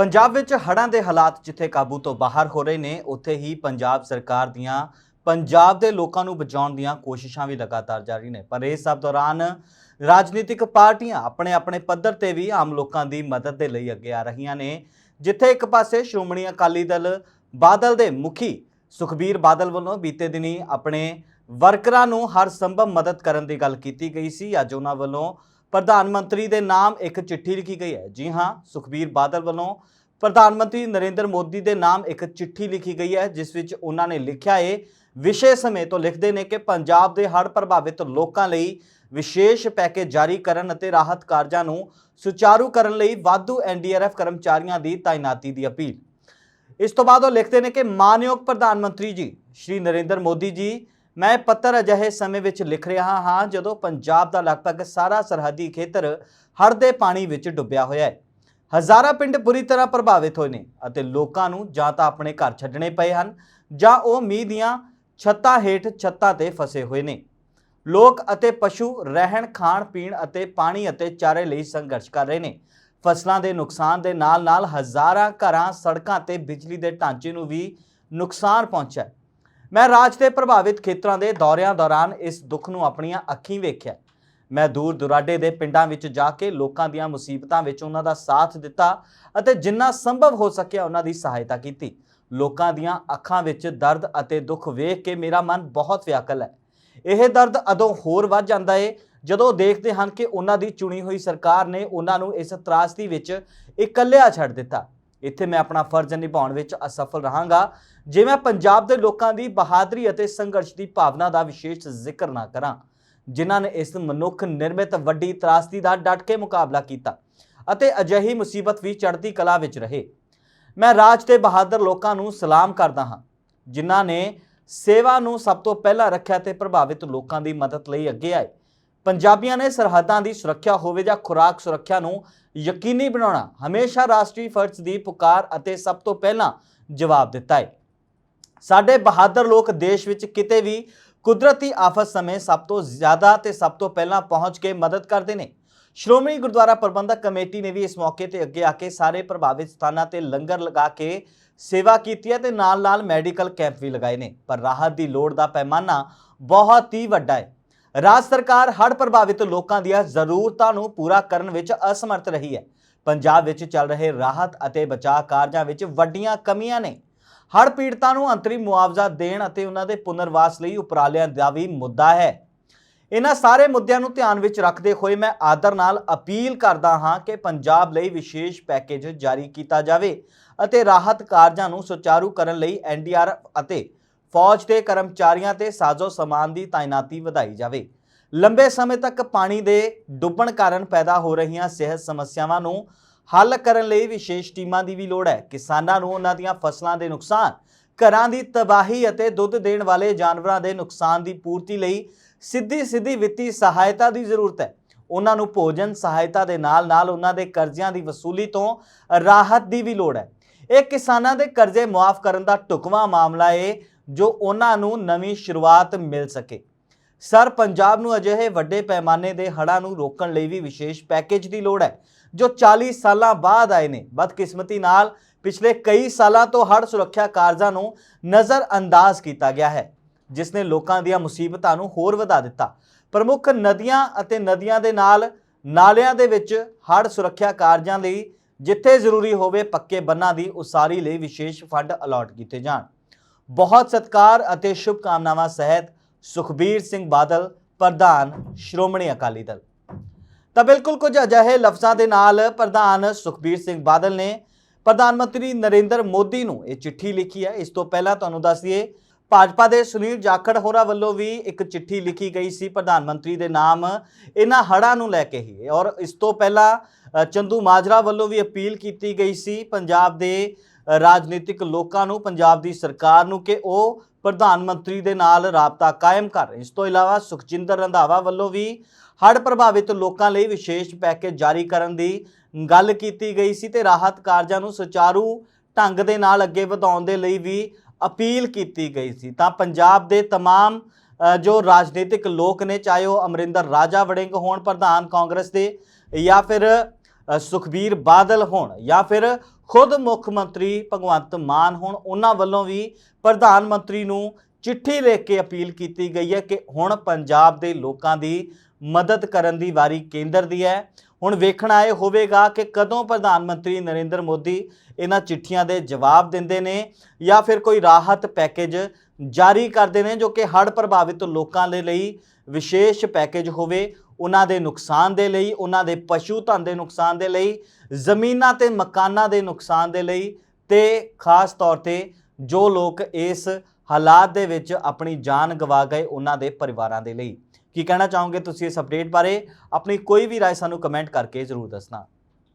ਪੰਜਾਬ ਵਿੱਚ ਹੜ੍ਹਾਂ ਦੇ ਹਾਲਾਤ ਜਿੱਥੇ ਕਾਬੂ ਤੋਂ ਬਾਹਰ ਹੋ ਰਹੇ ਨੇ, ਉੱਥੇ ਹੀ ਪੰਜਾਬ ਸਰਕਾਰ ਦੀਆਂ, ਪੰਜਾਬ ਦੇ ਲੋਕਾਂ ਨੂੰ ਬਚਾਉਣ ਦੀਆਂ ਕੋਸ਼ਿਸ਼ਾਂ ਵੀ ਲਗਾਤਾਰ ਜਾਰੀ ਨੇ। ਪਰ ਇਸ ਸਭ ਦੌਰਾਨ ਰਾਜਨੀਤਿਕ ਪਾਰਟੀਆਂ ਆਪਣੇ ਆਪਣੇ ਪੱਧਰ ਤੇ ਵੀ ਆਮ ਲੋਕਾਂ ਦੀ ਮਦਦ ਦੇ ਲਈ ਅੱਗੇ ਆ ਰਹੀਆਂ ਨੇ। ਜਿੱਥੇ ਇੱਕ ਪਾਸੇ ਸ਼੍ਰੋਮਣੀ ਅਕਾਲੀ ਦਲ ਬਾਦਲ ਦੇ ਮੁਖੀ ਸੁਖਬੀਰ ਬਾਦਲ ਵੱਲੋਂ ਬੀਤੇ ਦਿਨੀ ਆਪਣੇ ਵਰਕਰਾਂ ਨੂੰ ਹਰ ਸੰਭਵ ਮਦਦ ਕਰਨ ਦੀ ਗੱਲ ਕੀਤੀ ਗਈ ਸੀ। ਅੱਜ ਉਹਨਾਂ ਵੱਲੋਂ ਪ੍ਰਧਾਨ ਮੰਤਰੀ ਦੇ ਨਾਮ ਇੱਕ ਚਿੱਠੀ ਲਿਖੀ ਗਈ ਹੈ। ਜੀ ਹਾਂ, ਸੁਖਬੀਰ ਬਾਦਲ ਵੱਲੋਂ ਪ੍ਰਧਾਨ ਮੰਤਰੀ ਨਰਿੰਦਰ ਮੋਦੀ ਦੇ ਨਾਮ ਇੱਕ ਚਿੱਠੀ ਲਿਖੀ ਗਈ ਹੈ, ਜਿਸ ਵਿੱਚ ਉਹਨਾਂ ਨੇ ਲਿਖਿਆ ਹੈ ਵਿਸ਼ੇ ਸਮੇਂ ਤੋਂ ਲਿਖਦੇ ਨੇ ਕਿ ਪੰਜਾਬ ਦੇ ਹੜ੍ਹ ਪ੍ਰਭਾਵਿਤ ਲੋਕਾਂ ਲਈ ਵਿਸ਼ੇਸ਼ ਪੈਕੇਜ ਜਾਰੀ ਕਰਨ ਅਤੇ ਰਾਹਤ ਕਾਰਜਾਂ ਨੂੰ ਸੁਚਾਰੂ ਕਰਨ ਲਈ ਵਾਧੂ ਐਨਡੀਆਰਐਫ ਕਰਮਚਾਰੀਆਂ ਦੀ ਤਾਇਨਾਤੀ ਦੀ ਅਪੀਲ। ਇਸ ਤੋਂ ਬਾਅਦ ਉਹ ਲਿਖਦੇ ਨੇ ਕਿ ਮਾਨਯੋਗ ਪ੍ਰਧਾਨ ਮੰਤਰੀ ਜੀ, ਸ਼੍ਰੀ ਨਰਿੰਦਰ ਮੋਦੀ ਜੀ ਮੈਂ ਪੱਤਰ ਅਜਿਹੇ ਸਮੇਂ ਵਿੱਚ ਲਿਖ ਰਿਹਾ ਹਾਂ ਜਦੋਂ ਪੰਜਾਬ ਦਾ ਲਗਭਗ ਸਾਰਾ ਸਰਹੱਦੀ ਖੇਤਰ ਹੜ੍ਹ ਦੇ ਪਾਣੀ ਵਿੱਚ ਡੁੱਬਿਆ ਹੋਇਆ ਹੈ। ਹਜ਼ਾਰਾਂ ਪਿੰਡ ਬੁਰੀ ਤਰ੍ਹਾਂ ਪ੍ਰਭਾਵਿਤ ਹੋਏ ਨੇ ਅਤੇ ਲੋਕਾਂ ਨੂੰ ਜਾਂ ਤਾਂ ਆਪਣੇ ਘਰ ਛੱਡਣੇ ਪਏ ਹਨ ਜਾਂ ਉਹ ਮੀਂਹ ਦੀਆਂ ਛੱਤਾਂ ਹੇਠ ਛੱਤਾਂ ਤੇ ਫਸੇ ਹੋਏ ਨੇ। ਲੋਕ ਅਤੇ ਪਸ਼ੂ ਰਹਿਣ, ਖਾਣ, ਪੀਣ ਅਤੇ ਪਾਣੀ ਅਤੇ ਚਾਰੇ ਲਈ ਸੰਘਰਸ਼ ਕਰ ਰਹੇ ਨੇ। ਫਸਲਾਂ ਦੇ ਨੁਕਸਾਨ ਦੇ ਨਾਲ-ਨਾਲ ਹਜ਼ਾਰਾਂ ਘਰਾਂ, ਸੜਕਾਂ ਤੇ ਬਿਜਲੀ ਦੇ ਢਾਂਚੇ ਨੂੰ ਵੀ ਨੁਕਸਾਨ ਪਹੁੰਚਿਆ ਮੈਂ ਰਾਜ ਦੇ ਪ੍ਰਭਾਵਿਤ ਖੇਤਰਾਂ ਦੇ ਦੌਰਿਆਂ ਦੌਰਾਨ ਇਸ ਦੁੱਖ ਨੂੰ ਆਪਣੀਆਂ ਅੱਖੀਂ ਵੇਖਿਆ। ਮੈਂ ਦੂਰ ਦੁਰਾਡੇ ਦੇ ਪਿੰਡਾਂ ਵਿੱਚ ਜਾ ਕੇ ਲੋਕਾਂ ਦੀਆਂ ਮੁਸੀਬਤਾਂ ਵਿੱਚ ਉਹਨਾਂ ਦਾ ਸਾਥ ਦਿੱਤਾ ਅਤੇ ਜਿੰਨਾ ਸੰਭਵ ਹੋ ਸਕਿਆ ਉਹਨਾਂ ਦੀ ਸਹਾਇਤਾ ਕੀਤੀ। ਲੋਕਾਂ ਦੀਆਂ ਅੱਖਾਂ ਵਿੱਚ ਦਰਦ ਅਤੇ ਦੁੱਖ ਵੇਖ ਕੇ ਮੇਰਾ ਮਨ ਬਹੁਤ ਵਿਆਕਲ ਹੈ। ਇਹ ਦਰਦ ਅਦੋਂ ਹੋਰ ਵੱਧ ਜਾਂਦਾ ਏ ਜਦੋਂ ਦੇਖਦੇ ਹਨ ਕਿ ਉਹਨਾਂ ਦੀ ਚੁਣੀ ਹੋਈ ਸਰਕਾਰ ਨੇ ਉਹਨਾਂ ਨੂੰ ਇਸ ਤਰਾਸਦੀ ਵਿੱਚ ਇਕੱਲਿਆ ਛੱਡ ਦਿੱਤਾ। ਇੱਥੇ ਮੈਂ ਆਪਣਾ ਫਰਜ਼ ਨਿਭਾਉਣ ਵਿੱਚ ਅਸਫਲ ਰਹਾਂਗਾ। ਜੇ ਮੈਂ ਪੰਜਾਬ ਦੇ ਲੋਕਾਂ ਦੀ ਬਹਾਦਰੀ ਅਤੇ ਸੰਘਰਸ਼ ਦੀ ਭਾਵਨਾ ਦਾ ਵਿਸ਼ੇਸ਼ ਜ਼ਿਕਰ ਨਾ ਕਰਾਂ, ਜਿਨ੍ਹਾਂ ਨੇ ਇਸ ਮਨੁੱਖ ਨਿਰਮਿਤ ਵੱਡੀ ਤਰਾਸਦੀ ਦਾ ਡਟ ਕੇ ਮੁਕਾਬਲਾ ਕੀਤਾ ਅਤੇ ਅਜਿਹੀ ਮੁਸੀਬਤ ਵੀ ਚੜ੍ਹਦੀ ਕਲਾ ਵਿੱਚ ਰਹੇ। ਮੈਂ ਰਾਜ ਦੇ ਬਹਾਦਰ ਲੋਕਾਂ ਨੂੰ ਸਲਾਮ ਕਰਦਾ ਹਾਂ, ਜਿਨ੍ਹਾਂ ਨੇ ਸੇਵਾ ਨੂੰ ਸਭ ਤੋਂ ਪਹਿਲਾਂ ਰੱਖਿਆ ਤੇ ਪ੍ਰਭਾਵਿਤ ਲੋਕਾਂ ਦੀ ਮਦਦ ਲਈ ਅੱਗੇ ਆਏ। ਪੰਜਾਬੀਆਂ ਨੇ ਸਰਹੱਦਾਂ ਦੀ ਸੁਰੱਖਿਆ ਹੋਵੇ ਜਾਂ ਖੁਰਾਕ ਸੁਰੱਖਿਆ ਨੂੰ ਯਕੀਨੀ ਬਣਾਉਣਾ ਹਮੇਸ਼ਾ ਰਾਸ਼ਟਰੀ ਫਰਜ਼ ਦੀ ਪੁਕਾਰ ਅਤੇ ਸਭ ਤੋਂ ਪਹਿਲਾਂ ਜਵਾਬ ਦਿੱਤਾ ਹੈ। ਸਾਡੇ ਬਹਾਦਰ ਲੋਕ ਦੇਸ਼ ਵਿੱਚ ਕਿਤੇ ਵੀ ਕੁਦਰਤੀ ਆਫਤ ਸਮੇਂ ਸਭ ਤੋਂ ਜ਼ਿਆਦਾ ਤੇ ਸਭ ਤੋਂ ਪਹਿਲਾਂ ਪਹੁੰਚ ਕੇ ਮਦਦ ਕਰਦੇ ਨੇ। ਸ਼੍ਰੋਮਣੀ ਗੁਰਦੁਆਰਾ ਪ੍ਰਬੰਧਕ ਕਮੇਟੀ ਨੇ ਵੀ ਇਸ ਮੌਕੇ ਤੇ ਅੱਗੇ ਆ ਕੇ ਸਾਰੇ ਪ੍ਰਭਾਵਿਤ ਸਥਾਨਾਂ ਤੇ ਲੰਗਰ ਲਗਾ ਕੇ ਸੇਵਾ ਕੀਤੀ ਹੈ ਤੇ ਨਾਲ-ਨਾਲ ਮੈਡੀਕਲ ਕੈਂਪ ਵੀ ਲਗਾਏ ਨੇ। ਪਰ ਰਾਹਤ ਦੀ ਲੋੜ ਦਾ ਪੈਮਾਨਾ ਬਹੁਤ ਹੀ ਵੱਡਾ ਹੈ। ਰਾਜ ਸਰਕਾਰ ਹੜ੍ਹ ਪ੍ਰਭਾਵਿਤ ਲੋਕਾਂ ਦੀਆਂ ਜ਼ਰੂਰਤਾਂ ਨੂੰ ਪੂਰਾ ਕਰਨ ਵਿੱਚ ਅਸਮਰਥ ਰਹੀ ਹੈ। ਪੰਜਾਬ ਵਿੱਚ ਚੱਲ ਰਹੇ ਰਾਹਤ ਅਤੇ ਬਚਾਅ ਕਾਰਜਾਂ ਵਿੱਚ ਵੱਡੀਆਂ ਕਮੀਆਂ ਨੇ। ਹੜ੍ਹ ਪੀੜਤਾਂ ਨੂੰ ਅੰਤਰਿਮ ਮੁਆਵਜ਼ਾ ਦੇਣ ਅਤੇ ਉਹਨਾਂ ਦੇ ਪੁਨਰਵਾਸ ਲਈ ਉਪਰਾਲਿਆਂ ਦਾ ਵੀ ਮੁੱਦਾ ਹੈ। ਇਹਨਾਂ ਸਾਰੇ ਮੁੱਦਿਆਂ ਨੂੰ ਧਿਆਨ ਵਿੱਚ ਰੱਖਦੇ ਹੋਏ ਮੈਂ ਆਦਰ ਨਾਲ ਅਪੀਲ ਕਰਦਾ ਹਾਂ ਕਿ ਪੰਜਾਬ ਲਈ ਵਿਸ਼ੇਸ਼ ਪੈਕੇਜ ਜਾਰੀ ਕੀਤਾ ਜਾਵੇ ਅਤੇ ਰਾਹਤ ਕਾਰਜਾਂ ਨੂੰ ਸੁਚਾਰੂ ਕਰਨ ਲਈ ਐਨਡੀਆਰਐਫ ਅਤੇ ਫੌਜ ਦੇ ਕਰਮਚਾਰੀਆਂ ਤੇ ਸਾਜ਼ੋ ਸਮਾਨ ਦੀ ਤਾਇਨਾਤੀ ਵਧਾਈ ਜਾਵੇ। ਲੰਬੇ ਸਮੇਂ ਤੱਕ ਪਾਣੀ ਦੇ ਡੁੱਬਣ ਕਾਰਨ ਪੈਦਾ ਹੋ ਰਹੀਆਂ ਸਿਹਤ ਸਮੱਸਿਆਵਾਂ ਨੂੰ ਹੱਲ ਕਰਨ ਲਈ ਵਿਸ਼ੇਸ਼ ਟੀਮਾਂ ਦੀ ਵੀ ਲੋੜ ਹੈ। ਕਿਸਾਨਾਂ ਨੂੰ ਉਹਨਾਂ ਦੀਆਂ ਫਸਲਾਂ ਦੇ ਨੁਕਸਾਨ, ਘਰਾਂ ਦੀ ਤਬਾਹੀ ਅਤੇ ਦੁੱਧ ਦੇਣ ਵਾਲੇ ਜਾਨਵਰਾਂ ਦੇ ਨੁਕਸਾਨ ਦੀ ਪੂਰਤੀ ਲਈ ਸਿੱਧੀ ਸਿੱਧੀ ਵਿੱਤੀ ਸਹਾਇਤਾ ਦੀ ਜ਼ਰੂਰਤ ਹੈ। ਉਹਨਾਂ ਨੂੰ ਭੋਜਨ ਸਹਾਇਤਾ ਦੇ ਨਾਲ-ਨਾਲ ਉਹਨਾਂ ਦੇ ਕਰਜ਼ਿਆਂ ਦੀ ਵਸੂਲੀ ਤੋਂ ਰਾਹਤ ਦੀ ਵੀ ਲੋੜ ਹੈ। ਇਹ ਕਿਸਾਨਾਂ ਦੇ ਕਰਜ਼ੇ ਮੁਆਫ ਕਰਨ ਦਾ ਢੁਕਵਾਂ ਮਾਮਲਾ ਏ ਜੋ ਉਹਨਾਂ ਨੂੰ ਨਵੀਂ ਸ਼ੁਰੂਆਤ ਮਿਲ ਸਕੇ। ਸਰ, ਪੰਜਾਬ ਨੂੰ ਅਜਿਹੇ ਵੱਡੇ ਪੈਮਾਨੇ ਦੇ ਹੜ੍ਹਾਂ ਨੂੰ ਰੋਕਣ ਲਈ ਵੀ ਵਿਸ਼ੇਸ਼ ਪੈਕੇਜ ਦੀ ਲੋੜ ਹੈ, ਜੋ 40 ਸਾਲਾਂ ਬਾਅਦ ਆਏ ਨੇ। ਬਦਕਿਸਮਤੀ ਨਾਲ ਪਿਛਲੇ ਕਈ ਸਾਲਾਂ ਤੋਂ ਹੜ੍ਹ ਸੁਰੱਖਿਆ ਕਾਰਜਾਂ ਨੂੰ ਨਜ਼ਰ ਅੰਦਾਜ਼ ਕੀਤਾ ਗਿਆ ਹੈ, ਜਿਸ ਨੇ ਲੋਕਾਂ ਦੀਆਂ ਮੁਸੀਬਤਾਂ ਨੂੰ ਹੋਰ ਵਧਾ ਦਿੱਤਾ। ਪ੍ਰਮੁੱਖ ਨਦੀਆਂ ਅਤੇ ਨਦੀਆਂ ਦੇ ਨਾਲ ਨਾਲਿਆਂ ਦੇ ਵਿੱਚ ਹੜ੍ਹ ਸੁਰੱਖਿਆ ਕਾਰਜਾਂ ਲਈ ਜਿੱਥੇ ਜ਼ਰੂਰੀ ਹੋਵੇ ਪੱਕੇ ਬੰਨਾਂ ਦੀ ਉਸਾਰੀ ਲਈ ਵਿਸ਼ੇਸ਼ ਫੰਡ ਅਲਾਟ ਕੀਤੇ ਜਾਣ। ਬਹੁਤ ਸਤਿਕਾਰ ਅਤੇ ਸ਼ੁਭ ਕਾਮਨਾਵਾਂ ਸਹਿਤ ਸੁਖਬੀਰ ਸਿੰਘ ਬਾਦਲ ਪ੍ਰਧਾਨ ਸ਼੍ਰੋਮਣੀ ਅਕਾਲੀ ਦਲ। ਤਾਂ ਬਿਲਕੁਲ ਕੁਝ ਅਜਿਹੇ ਲਫ਼ਜ਼ਾਂ ਦੇ ਨਾਲ ਪ੍ਰਧਾਨ ਸੁਖਬੀਰ ਸਿੰਘ ਬਾਦਲ ਨੇ ਪ੍ਰਧਾਨ ਮੰਤਰੀ ਨਰਿੰਦਰ ਮੋਦੀ ਨੂੰ ਇਹ ਚਿੱਠੀ ਲਿਖੀ ਹੈ। ਇਸ ਤੋਂ ਪਹਿਲਾਂ ਤੁਹਾਨੂੰ ਦੱਸ ਦਈਏ ਭਾਜਪਾ ਦੇ ਸੁਨੀਲ ਜਾਖੜ ਹੋਰਾਂ ਵੱਲੋਂ ਵੀ ਇੱਕ ਚਿੱਠੀ ਲਿਖੀ ਗਈ ਸੀ। ਪ੍ਰਧਾਨ ਮੰਤਰੀ ਦੇ ਨਾਮ ਇਹਨਾਂ ਹੜ੍ਹਾਂ ਨੂੰ ਲੈ ਕੇ ਹੀ। ਔਰ ਇਸ ਤੋਂ ਪਹਿਲਾਂ ਅ, ਚੰਦੂ ਮਾਜਰਾ ਵੱਲੋਂ ਵੀ ਅਪੀਲ ਕੀਤੀ ਗਈ ਸੀ। ਪੰਜਾਬ ਦੇ ਰਾਜਨੀਤਿਕ ਲੋਕਾਂ ਨੂੰ ਪੰਜਾਬ ਦੀ ਸਰਕਾਰ ਨੂੰ ਕਿ ਉਹ ਪ੍ਰਧਾਨ ਮੰਤਰੀ ਦੇ ਨਾਲ ਰਾਬਤਾ ਕਾਇਮ ਕਰ ਇਸ ਤੋਂ ਇਲਾਵਾ ਸੁਖਜਿੰਦਰ ਰੰਧਾਵਾ ਵੱਲੋਂ ਵੀ ਹੜ੍ਹ ਪ੍ਰਭਾਵਿਤ ਲੋਕਾਂ ਲਈ ਵਿਸ਼ੇਸ਼ ਪੈਕੇਜ ਜਾਰੀ ਕਰਨ ਦੀ ਗੱਲ ਕੀਤੀ ਗਈ ਸੀ ਤੇ ਰਾਹਤ ਕਾਰਜਾਂ ਨੂੰ ਸੁਚਾਰੂ ਢੰਗ ਦੇ ਨਾਲ ਅੱਗੇ ਵਧਾਉਣ ਦੇ ਲਈ ਵੀ ਅਪੀਲ ਕੀਤੀ ਗਈ ਸੀ ਤਾਂ ਪੰਜਾਬ ਦੇ तमाम ਅ, ਜੋ ਰਾਜਨੀਤਿਕ ਲੋਕ ਨੇ ਚਾਹੇ ਉਹ ਅਮਰਿੰਦਰ ਰਾਜਾ ਵੜਿੰਗ ਹੋਣ ਪ੍ਰਧਾਨ ਕਾਂਗਰਸ ਦੇ ਜਾਂ ਫਿਰ ਅ, ਸੁਖਬੀਰ ਬਾਦਲ ਹੋਣ ਜਾਂ ਫਿਰ ਖੁਦ ਮੁੱਖ ਮੰਤਰੀ ਭਗਵੰਤ ਮਾਨ ਹੋਣ ਉਹਨਾਂ ਵੱਲੋਂ ਵੀ ਪ੍ਰਧਾਨ ਮੰਤਰੀ ਨੂੰ ਚਿੱਠੀ ਲਿਖ ਕੇ ਅਪੀਲ ਕੀਤੀ ਗਈ ਹੈ ਕਿ ਹੁਣ ਪੰਜਾਬ ਦੇ ਲੋਕਾਂ ਦੀ ਮਦਦ ਕਰਨ ਦੀ ਵਾਰੀ ਕੇਂਦਰ ਦੀ ਹੈ। ਹੁਣ ਵੇਖਣਾ ਇਹ ਹੋਵੇਗਾ ਕਿ ਕਦੋਂ ਪ੍ਰਧਾਨ ਮੰਤਰੀ ਨਰਿੰਦਰ ਮੋਦੀ ਇਹਨਾਂ ਚਿੱਠੀਆਂ ਦੇ ਜਵਾਬ ਦਿੰਦੇ ਨੇ ਜਾਂ ਫਿਰ ਕੋਈ ਰਾਹਤ ਪੈਕੇਜ ਜਾਰੀ ਕਰਦੇ ਨੇ ਜੋ ਕਿ ਹੜ੍ਹ ਪ੍ਰਭਾਵਿਤ ਲੋਕਾਂ ਦੇ ਲਈ ਵਿਸ਼ੇਸ਼ ਪੈਕੇਜ ਹੋਵੇ। ਉਹਨਾਂ ਦੇ ਨੁਕਸਾਨ ਦੇ ਲਈ ਉਹਨਾਂ ਦੇ ਪਸ਼ੂ ਧਨ ਦੇ ਨੁਕਸਾਨ ਦੇ ਲਈ ਜ਼ਮੀਨਾਂ ਤੇ ਮਕਾਨਾਂ ਦੇ ਨੁਕਸਾਨ ਦੇ ਲਈ ਤੇ ਖਾਸ ਤੌਰ ਤੇ ਜੋ ਲੋਕ ਇਸ ਹਾਲਾਤ ਦੇ ਵਿੱਚ ਆਪਣੀ ਜਾਨ ਗਵਾ ਗਏ ਉਹਨਾਂ ਦੇ ਪਰਿਵਾਰਾਂ ਦੇ ਲਈ ਕੀ ਕਹਿਣਾ ਚਾਹੋਗੇ ਤੁਸੀਂ ਇਸ ਅਪਡੇਟ ਬਾਰੇ ਆਪਣੀ ਕੋਈ ਵੀ رائے ਸਾਨੂੰ ਕਮੈਂਟ ਕਰਕੇ ਜ਼ਰੂਰ ਦੱਸਣਾ